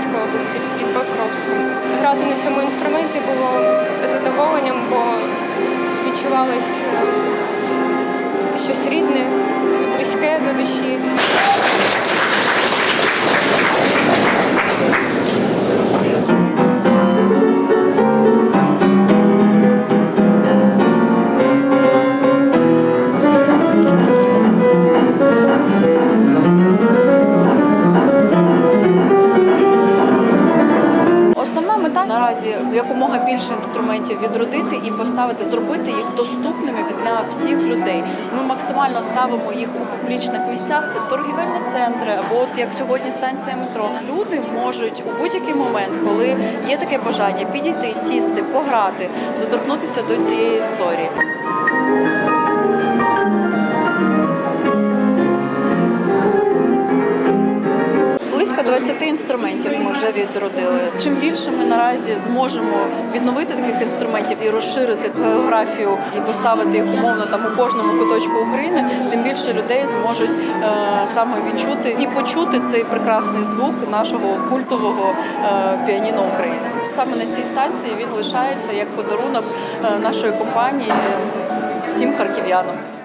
Донецької області, під Покровськом. Грати на цьому інструменті було задоволенням, бо відчувалось е, щось рідне, близьке до душі. Наразі якомога більше інструментів відродити і поставити, зробити їх доступними для всіх людей. Ми максимально ставимо їх у публічних місцях. Це торгівельні центри, або от як сьогодні станція метро. Люди можуть у будь-який момент, коли є таке бажання, підійти, сісти, пограти, доторкнутися до цієї історії. 20 інструментів ми вже відродили. Чим більше ми наразі зможемо відновити таких інструментів і розширити географію і поставити їх умовно там у кожному куточку України, тим більше людей зможуть е, саме відчути і почути цей прекрасний звук нашого культового е, піаніно України. Саме на цій станції він лишається як подарунок е, нашої компанії всім харків'янам.